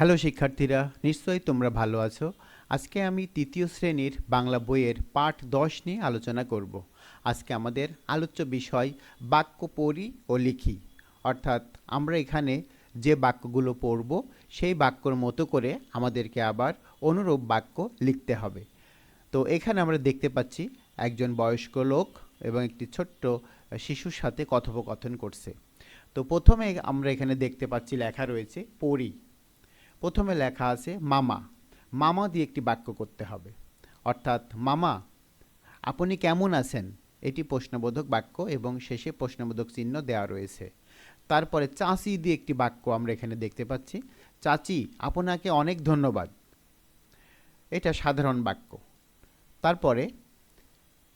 Hello শিক্ষার্থীরা, নিশ্চয়ই তোমরা ভালো আছো। আজকে আমি তৃতীয় শ্রেণির বাংলা বইয়ের পাঠ দশ নিয়ে আলোচনা করব। আজকে আমাদের আলোচ্য বিষয় বাক্য পড়ি ও লিখি। অর্থাৎ আমরা এখানে যে বাক্যগুলো পড়ব, সেই বাক্যর মতো করে আমাদেরকে আবার অনুরূপ বাক্য লিখতে হবে। তো এখানে আমরা দেখতে পাচ্ছি একজন বয়স্ক লোক এবং একটি ছোট্ট শিশুর সাথে কথোপকথন করছে। তো প্রথমে আমরা এখানে দেখতে পাচ্ছি লেখা রয়েছে, পড়ি। প্রথমে লেখা আছে মামা। মামা দিয়ে একটি বাক্য করতে হবে। অর্থাৎ, মামা, আপনি কেমন আছেন? এটি প্রশ্নবোধক বাক্য এবং শেষে প্রশ্নবোধক চিহ্ন দেওয়া রয়েছে। তারপরে চাচি দিয়ে একটি বাক্য আমরা এখানে দেখতে পাচ্ছি। চাচি, আপনাকে অনেক ধন্যবাদ। এটা সাধারণ বাক্য। তারপরে,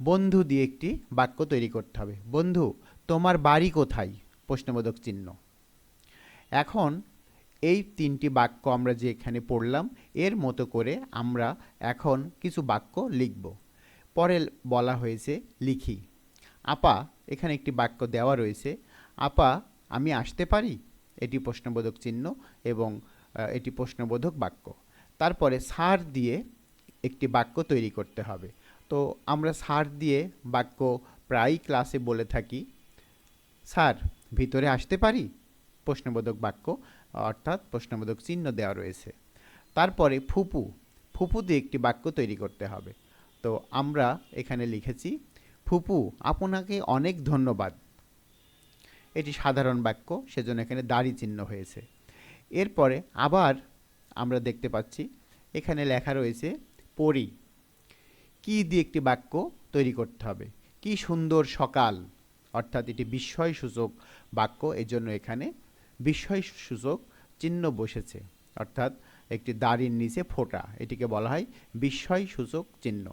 বন্ধু দিয়ে একটি বাক্য তৈরি করতে হবে। বন্ধু, তোমার বাড়ি কোথায়? প্রশ্নবোধক চিহ্ন। এখন এই তিনটি বাক্য আমরা যে এখানে পড়লাম, এর মতো করে আমরা এখন কিছু বাক্য লিখব। পরে বলা হয়েছে, লিখি। আপা, এখানে একটি বাক্য দেওয়া রয়েছে, আপা, আমি আসতে পারি? এটি প্রশ্নবোধক চিহ্ন এবং এটি প্রশ্নবোধক বাক্য। তারপরে সার দিয়ে একটি বাক্য তৈরি করতে হবে। তো আমরা সার দিয়ে বাক্য প্রায়ই ক্লাসে বলে থাকি, স্যার, ভিতরে আসতে পারি? প্রশ্নবোধক বাক্য। অর্থাৎ প্রশ্নবোধক চিহ্ন দেওয়া রয়েছে। তারপরে ফুপু। ফুপু দিয়ে একটি বাক্য তৈরি করতে হবে। তো আমরা এখানে লিখেছি, ফুপু, আপনাকে অনেক ধন্যবাদ। এটি সাধারণ বাক্য, সেজন্য এখানে দাড়ি চিহ্ন হয়েছে। এরপরে আবার আমরা দেখতে পাচ্ছি, এখানে লেখা রয়েছে, পড়ি। কি দিয়ে একটি বাক্য তৈরি করতে হবে? কি সুন্দর সকাল? অর্থাৎ এটি বিস্ময় সূচক বাক্য, এজন্য এখানে বিস্ময় সূচক চিহ্ন বসেছে, অর্থাৎ একটি দাড়ির নিচে ফোঁটা, এটিকে বলা হয় বিস্ময় সূচক চিহ্ন।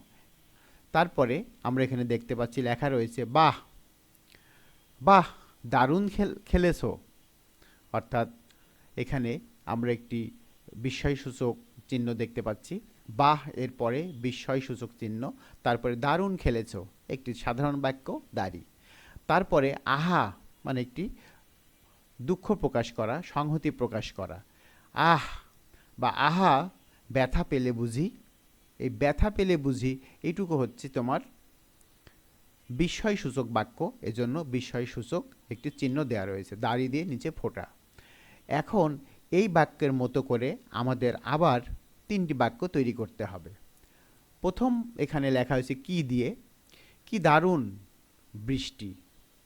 তারপরে আমরা এখানে দেখতে পাচ্ছি লেখা রয়েছে, বাহ বাহ, দারুণ খেল, খেলেছ। অর্থাৎ এখানে আমরা একটি বিস্ময়সূচক চিহ্ন দেখতে পাচ্ছি, বাহ এর পরে বিস্ময়সূচক চিহ্ন, তারপরে দারুণ খেলেছো। একটি সাধারণ বাক্য, দাড়ি। তারপরে আহা মানে একটি দুঃখ প্রকাশ করা, সংহতি প্রকাশ করা। আহ, বা আহা, ব্যথা পেলে বুঝি। এই ব্যথা পেলে বুঝি, এইটুকু হচ্ছে তোমার বিস্ময়সূচক বাক্য। এজন্য বিস্ময়সূচক একটি চিহ্ন দেওয়া রয়েছে, দাড়ি দিয়ে নিচে ফোটা। এখন এই বাক্যের মতো করে আমাদের আবার তিনটি বাক্য তৈরি করতে হবে। প্রথম এখানে লেখা হয়েছে, কি দিয়ে? কি দারুণ বৃষ্টি।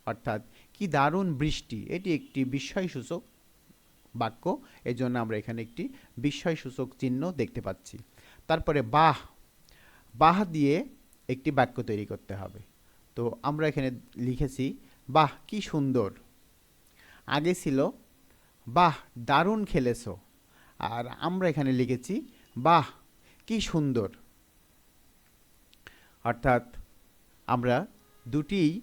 অর্থাৎ কি দারুণ বৃষ্টি। এটি একটি বিস্ময়সূচক বাক্য। এজন্য আমরা এখানে একটি বিস্ময়সূচক চিহ্ন দেখতে পাচ্ছি। তারপরে বাহ। বাহ দিয়ে একটি বাক্য তৈরি করতে হবে। তো আমরা এখানে লিখেছি, বাহ, কি সুন্দর। আগে ছিল, বাহ, দারুণ খেলেছো। আর আমরা এখানে লিখেছি, বাহ, কি সুন্দর। অর্থাৎ আমরা দুটিই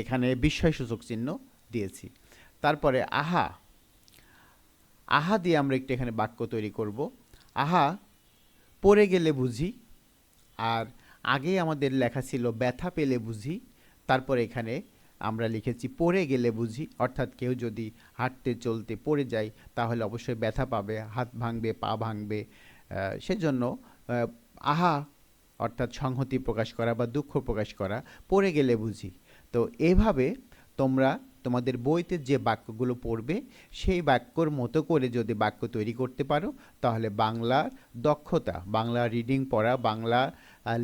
এখানে বিস্ময়সূচক চিহ্ন দিয়েছি। তারপরে আহা আহা দিয়ে আমরা একটি এখানে বাক্য তৈরি করব। আহা, পড়ে গেলে বুঝি, আর আগে আমাদের লেখা ছিল ব্যথা পেলে বুঝি, তারপর এখানে আমরা লিখেছি পড়ে গেলে বুঝি, অর্থাৎ কেউ যদি হাঁটতে চলতে পড়ে যায়, তাহলে অবশ্যই ব্যথা পাবে, হাত ভাঙবে, পা ভাঙবে সেজন্য আহা, অর্থাৎ সংহতি প্রকাশ করা বা দুঃখ প্রকাশ করা, পড়ে গেলে বুঝি। তো এভাবে তোমরা তোমাদের বইতে যে বাক্যগুলো পড়বে, সেই বাক্যর মতো করে যদি বাক্য তৈরি করতে পারো, তাহলে বাংলার দক্ষতা, বাংলা রিডিং পড়া, বাংলা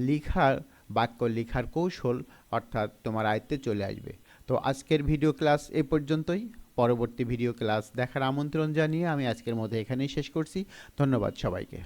লিখার, বাক্য লেখার কৌশল অর্থাৎ তোমার আয়ত্তে চলে আসবে। তো আজকের ভিডিও ক্লাস এ পর্যন্তই। পরবর্তী ভিডিও ক্লাস দেখার আমন্ত্রণ জানিয়ে আমি আজকের মধ্যে এখানেই শেষ করছি। ধন্যবাদ সবাইকে।